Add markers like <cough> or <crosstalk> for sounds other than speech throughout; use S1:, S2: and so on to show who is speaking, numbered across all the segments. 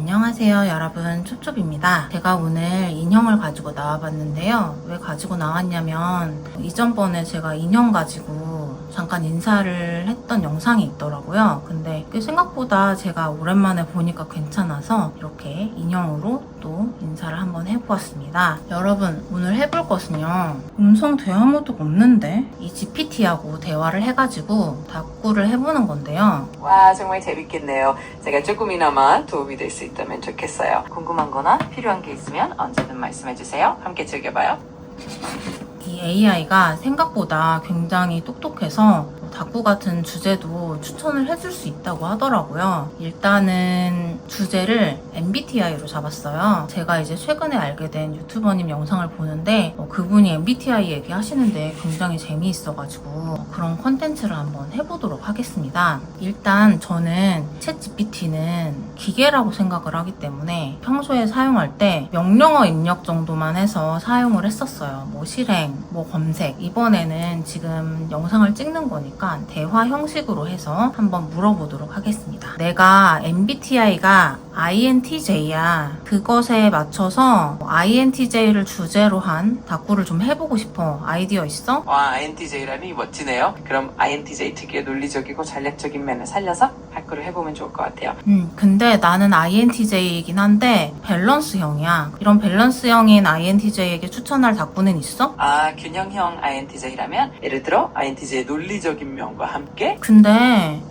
S1: 안녕하세요 여러분. 촉촉입니다. 제가 오늘 인형을 가지고 나와봤는데요. 왜 가지고 나왔냐면 이전번에 제가 인형 가지고 잠깐 인사를 했던 영상이 있더라고요 근데 꽤 생각보다 제가 오랜만에 보니까 괜찮아서 이렇게 인형으로 또 인사를 한번 해보았습니다 여러분 오늘 해볼 것은요 음성 대화 모드가 없는데 이 GPT하고 대화를 해가지고 답구를 해보는 건데요
S2: 와 정말 재밌겠네요. 제가 조금이나마 도움이 될 수 있다면 좋겠어요. 궁금한 거나 필요한 게 있으면 언제든 말씀해 주세요. 함께 즐겨봐요.
S1: 이 AI가 생각보다 굉장히 똑똑해서 다꾸 같은 주제도 추천을 해줄 수 있다고 하더라고요. 일단은 주제를 MBTI로 잡았어요. 제가 이제 최근에 알게 된 유튜버님 영상을 보는데 어, 그분이 MBTI 얘기하시는데 굉장히 재미있어가지고 그런 컨텐츠를 한번 해보도록 하겠습니다. 일단 저는 챗 GPT는 기계라고 생각을 하기 때문에 평소에 사용할 때 명령어 입력 정도만 해서 사용을 했었어요. 뭐 실행, 뭐 검색. 이번에는 지금 영상을 찍는 거니까 대화 형식으로 해서 한번 물어보도록 하겠습니다. 내가 MBTI가 INTJ야. 그것에 맞춰서 INTJ를 주제로 한 다꾸를 좀 해보고 싶어. 아이디어 있어?
S2: 와 INTJ라니 멋지네요. 그럼 INTJ 특유의 논리적이고 전략적인 면을 살려서 발표를 해보면 좋을 것 같아요.
S1: 음, 근데 나는 INTJ이긴 한데 밸런스형이야. 이런 밸런스형인 INTJ에게 추천할 다꾸는 있어?
S2: 아 균형형 INTJ라면 예를 들어 INTJ의 논리적인 면과 함께
S1: 근데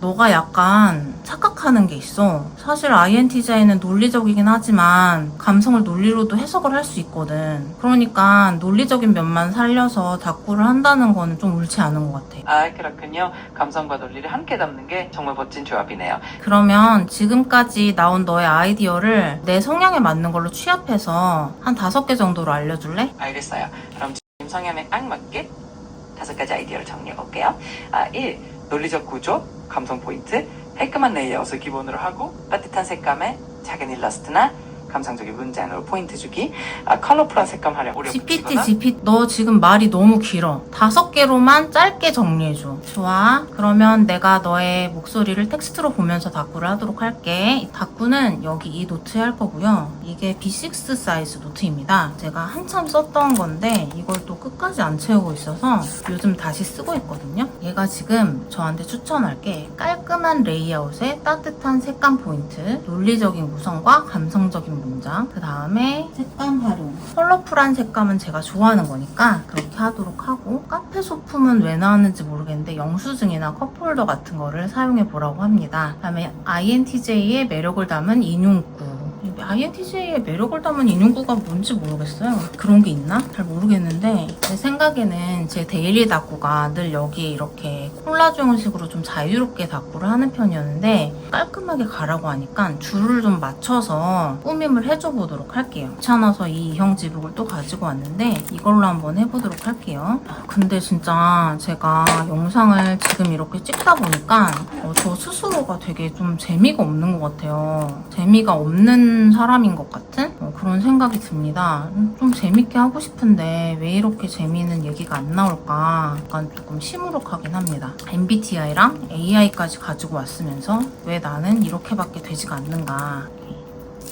S1: 너가 약간 착각하는 게 있어. 사실 INTJ는 논리적이긴 하지만 감성을 논리로도 해석을 할 수 있거든. 그러니까 논리적인 면만 살려서 다꾸를 한다는 거는 좀 옳지 않은 것 같아.
S2: 아 그렇군요. 감성과 논리를 함께 담는 게 정말 멋진 조합이네요.
S1: 그러면 지금까지 나온 너의 아이디어를 내 성향에 맞는 걸로 취합해서 한 다섯 개 정도로 알려줄래?
S2: 알겠어요. 그럼 지금 성향에 딱 맞게 다섯 가지 아이디어를 정리해 볼게요. 아, 1. 논리적 구조, 감성 포인트, 깔끔한 레이아웃을 기본으로 하고 따뜻한 색감의 작은 일러스트나 감상적인 문장으로 포인트 주기, 아, 컬러풀한 색감 활용 오려
S1: GPT,
S2: 붙이거나
S1: GPT, 너 지금 말이 너무 길어. 다섯 개로만 짧게 정리해줘. 좋아. 그러면 내가 너의 목소리를 텍스트로 보면서 다꾸를 하도록 할게. 이 다꾸는 여기 이 노트에 할 거고요. 이게 B6 사이즈 노트입니다. 제가 한참 썼던 건데 이걸 또 끝까지 안 채우고 있어서 요즘 다시 쓰고 있거든요. 얘가 지금 저한테 추천할 게 깔끔한 레이아웃에 따뜻한 색감 포인트, 논리적인 구성과 감성적인 문장, 그 다음에 색감 활용. 컬러풀한 색감은 제가 좋아하는 거니까 그렇게 하도록 하고 카페 소품은 왜 나왔는지 모르겠는데 영수증이나 컵홀더 같은 거를 사용해 보라고 합니다. 그 다음에 INTJ의 매력을 담은 인용구. INTJ의 매력을 담은 인용구가 뭔지 모르겠어요. 그런 게 있나? 잘 모르겠는데 제 생각에는 제 데일리 다꾸가 늘 여기에 이렇게 콜라주 형식으로 좀 자유롭게 다꾸를 하는 편이었는데 깔끔하게 가라고 하니까 줄을 좀 맞춰서 꾸밈을 해줘 보도록 할게요. 귀찮아서 이 이형 지북을 또 가지고 왔는데 이걸로 한번 해보도록 할게요. 근데 진짜 제가 영상을 지금 이렇게 찍다 보니까 어, 저 스스로가 되게 좀 재미가 없는 것 같아요. 재미가 없는 사람인 것 같은 어, 그런 생각이 듭니다. 음, 좀 재밌게 하고 싶은데 왜 이렇게 재미있는 얘기가 안 나올까 약간 조금 시무룩하긴 합니다. MBTI랑 AI까지 가지고 왔으면서 왜 나는 이렇게밖에 되지가 않는가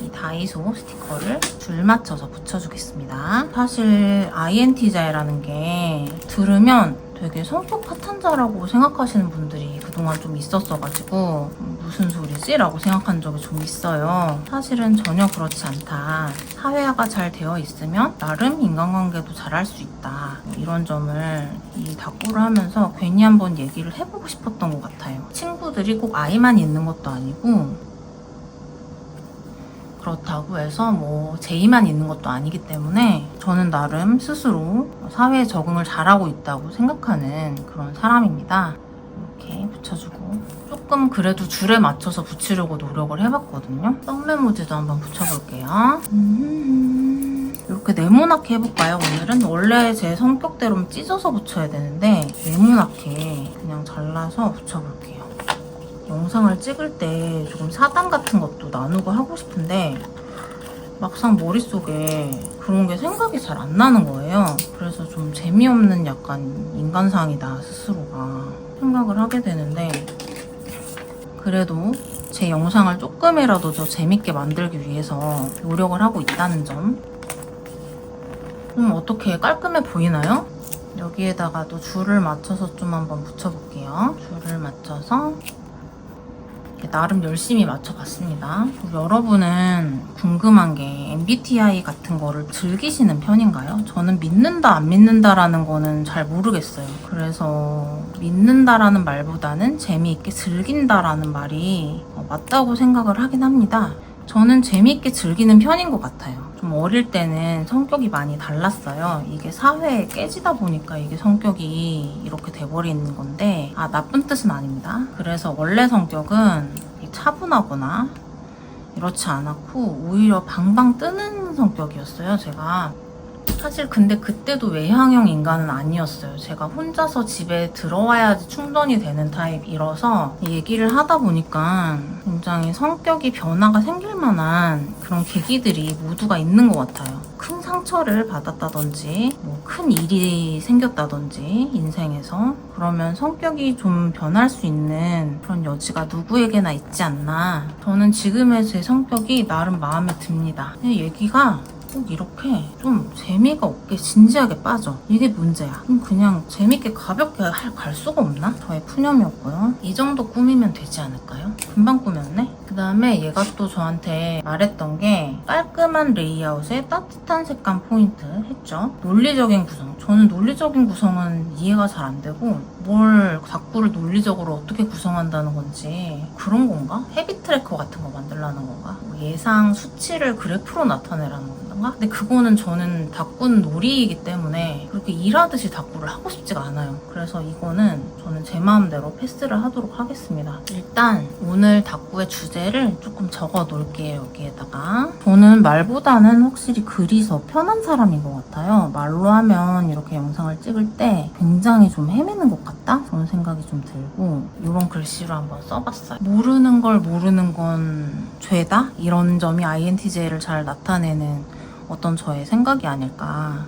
S1: 이 다이소 스티커를 줄 맞춰서 붙여주겠습니다. 사실 INTJ라는 게 들으면 되게 성격 파탄자라고 생각하시는 분들이 그동안 좀 있었어가지고 음, 무슨 소리지? 라고 생각한 적이 좀 있어요. 사실은 전혀 그렇지 않다. 사회화가 잘 되어 있으면 나름 인간관계도 잘 할 수 있다. 뭐 이런 점을 이 다꾸를 하면서 괜히 한번 얘기를 해보고 싶었던 것 같아요. 친구들이 꼭 아이만 있는 것도 아니고 그렇다고 해서 뭐 제의만 있는 것도 아니기 때문에 저는 나름 스스로 사회에 적응을 잘하고 있다고 생각하는 그런 사람입니다. 붙여주고 조금 그래도 줄에 맞춰서 붙이려고 노력을 해봤거든요. 썸메모지도 한번 붙여볼게요. 음, 이렇게 네모나게 해볼까요? 오늘은 원래 제 성격대로는 찢어서 붙여야 되는데 네모나게 그냥 잘라서 붙여볼게요. 영상을 찍을 때 조금 사담 같은 것도 나누고 하고 싶은데 막상 머릿속에 그런 게 생각이 잘 안 나는 거예요. 그래서 좀 재미없는 약간 인간상이다 스스로가 생각을 하게 되는데 그래도 제 영상을 조금이라도 더 재밌게 만들기 위해서 노력을 하고 있다는 점. 좀 어떻게 깔끔해 보이나요? 여기에다가도 줄을 맞춰서 좀 한번 붙여볼게요. 줄을 맞춰서 나름 열심히 맞춰봤습니다. 여러분은 궁금한 게 MBTI 같은 거를 즐기시는 편인가요? 저는 믿는다, 안 믿는다라는 거는 잘 모르겠어요. 그래서 믿는다라는 말보다는 재미있게 즐긴다라는 말이 어, 맞다고 생각을 하긴 합니다. 저는 재미있게 즐기는 편인 것 같아요. 좀 어릴 때는 성격이 많이 달랐어요. 이게 사회에 깨지다 보니까 이게 성격이 이렇게 돼버리는 건데, 아, 나쁜 뜻은 아닙니다. 그래서 원래 성격은 차분하거나 이렇지 않았고, 오히려 방방 뜨는 성격이었어요, 제가. 사실 근데 그때도 외향형 인간은 아니었어요. 제가 혼자서 집에 들어와야지 충전이 되는 타입이라서 얘기를 하다 보니까 굉장히 성격이 변화가 생길 만한 그런 계기들이 모두가 있는 것 같아요. 큰 상처를 받았다든지, 뭐 큰 일이 생겼다든지, 인생에서. 그러면 성격이 좀 변할 수 있는 그런 여지가 누구에게나 있지 않나. 저는 지금의 제 성격이 나름 마음에 듭니다. 얘기가 꼭 이렇게 좀 재미가 없게 진지하게 빠져. 이게 문제야. 그럼 그냥 재밌게 가볍게 할, 갈 수가 없나? 저의 푸념이었고요. 이 정도 꾸미면 되지 않을까요? 금방 꾸몄네? 그 다음에 얘가 또 저한테 말했던 게 깔끔한 레이아웃에 따뜻한 색감 포인트 했죠. 논리적인 구성. 저는 논리적인 구성은 이해가 잘 안 되고 뭘 다꾸를 논리적으로 어떻게 구성한다는 건지 그런 건가? 헤비 트래커 같은 거 만들라는 건가? 뭐 예상 수치를 그래프로 나타내라는 건가? 근데 그거는 저는 다꾸는 놀이이기 때문에 그렇게 일하듯이 다꾸를 하고 싶지가 않아요. 그래서 이거는 저는 제 마음대로 패스를 하도록 하겠습니다. 일단 오늘 다꾸의 주제를 조금 적어 놓을게요, 여기에다가. 저는 말보다는 확실히 글이 더 편한 사람인 것 같아요. 말로 하면 이렇게 영상을 찍을 때 굉장히 좀 헤매는 것 같다? 그런 생각이 좀 들고 이런 글씨로 한번 써봤어요. 모르는 걸 모르는 건 죄다? 이런 점이 INTJ를 잘 나타내는 어떤 저의 생각이 아닐까.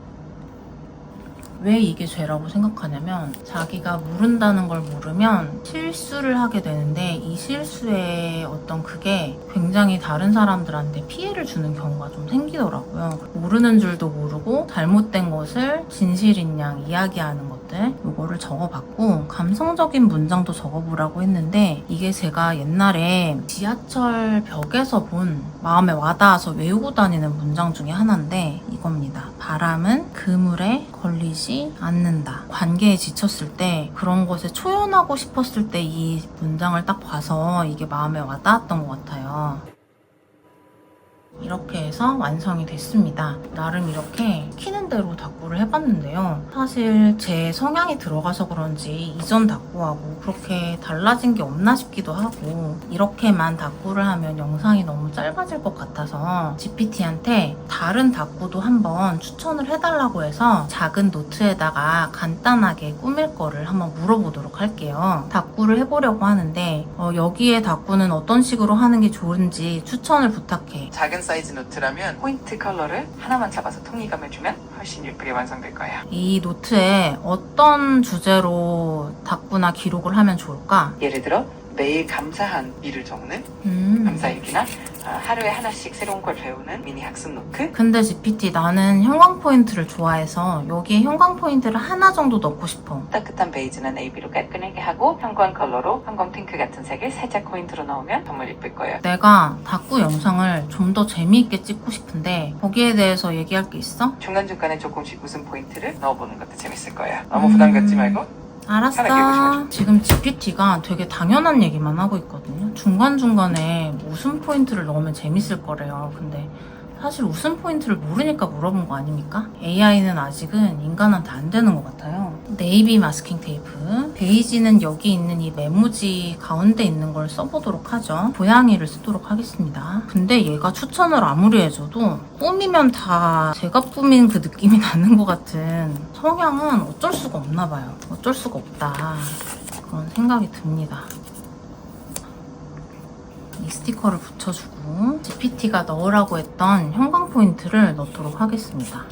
S1: 왜 이게 죄라고 생각하냐면 자기가 모른다는 걸 모르면 실수를 하게 되는데 이 실수의 어떤 그게 굉장히 다른 사람들한테 피해를 주는 경우가 좀 생기더라고요. 모르는 줄도 모르고 잘못된 것을 진실인 양 이야기하는 것 들 요거를 적어봤고 감성적인 문장도 적어보라고 했는데 이게 제가 옛날에 지하철 벽에서 본 마음에 와닿아서 외우고 다니는 문장 중에 하나인데 이겁니다. 바람은 그물에 걸리지 않는다. 관계에 지쳤을 때 그런 것에 초연하고 싶었을 때 이 문장을 딱 봐서 이게 마음에 와닿았던 것 같아요. 이렇게 해서 완성이 됐습니다. 나름 이렇게 키는 대로 다꾸를 해봤는데요. 사실 제 성향이 들어가서 그런지 이전 다꾸하고 그렇게 달라진 게 없나 싶기도 하고 이렇게만 다꾸를 하면 영상이 너무 짧아질 것 같아서 GPT한테 다른 다꾸도 한번 추천을 해달라고 해서 작은 노트에다가 간단하게 꾸밀 거를 한번 물어보도록 할게요. 다꾸를 해보려고 하는데 어, 여기에 다꾸는 어떤 식으로 하는 게 좋은지 추천을 부탁해.
S2: 작은 사이즈 노트라면 포인트 컬러를 하나만 잡아서 통일감을 주면 훨씬 예쁘게 완성될 거예요.
S1: 이 노트에 어떤 주제로 다꾸나 기록을 하면 좋을까?
S2: 예를 들어 매일 감사한 일을 적는
S1: 음.
S2: 감사일기나 아, 하루에 하나씩 새로운 걸 배우는 미니 학습 노트
S1: 근데 GPT 나는 형광 포인트를 좋아해서 여기에 형광 포인트를 하나 정도 넣고 싶어.
S2: 따뜻한 베이지나 네이비로 깔끔하게 하고 형광 컬러로 형광 핑크 같은 색을 살짝 포인트로 넣으면 정말 예쁠 거예요.
S1: 내가 다꾸 영상을 좀 더 재미있게 찍고 싶은데 거기에 대해서 얘기할 게 있어?
S2: 중간중간에 조금씩 웃음 포인트를 넣어보는 것도 재밌을 거예요. 너무 부담 갖지
S1: 음.
S2: 말고
S1: 알았어. 지금 GPT가 되게 당연한 얘기만 하고 있거든요. 중간중간에 웃음 포인트를 넣으면 재밌을 거래요. 근데 사실 웃음 포인트를 모르니까 물어본 거 아닙니까? AI는 아직은 인간한테 안 되는 것 같아요. 네이비 마스킹 테이프. 베이지는 여기 있는 이 메모지 가운데 있는 걸 써보도록 하죠. 고양이를 쓰도록 하겠습니다. 근데 얘가 추천을 아무리 해줘도 꾸미면 다 제가 꾸민 그 느낌이 <laughs> 나는 것 같은 성향은 어쩔 수가 없나 봐요. 어쩔 수가 없다. 그런 생각이 듭니다. 이 스티커를 붙여주고 GPT가 넣으라고 했던 형광 포인트를 넣도록 하겠습니다.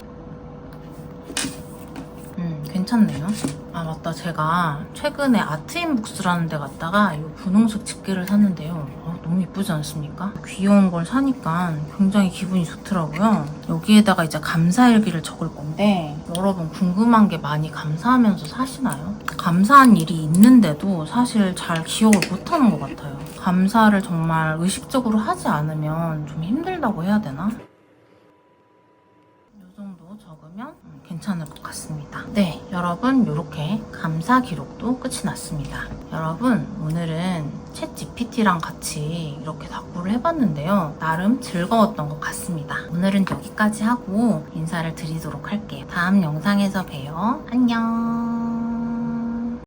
S1: 음, 괜찮네요. 아, 맞다. 제가 최근에 아트인북스라는 데 갔다가 이 분홍색 집게를 샀는데요. 어, 너무 이쁘지 않습니까? 귀여운 걸 사니까 굉장히 기분이 좋더라고요. 여기에다가 이제 감사일기를 적을 건데 여러분 궁금한 게 많이 감사하면서 사시나요? 감사한 일이 있는데도 사실 잘 기억을 못하는 것 같아요. 감사를 정말 의식적으로 하지 않으면 좀 힘들다고 해야 되나? 이 정도 적으면 음, 괜찮을 것 같습니다. 네, 여러분 이렇게 감사 기록도 끝이 났습니다. 여러분 오늘은 챗 GPT랑 같이 이렇게 답구를 해봤는데요. 나름 즐거웠던 것 같습니다. 오늘은 여기까지 하고 인사를 드리도록 할게요. 다음 영상에서 봬요. 안녕.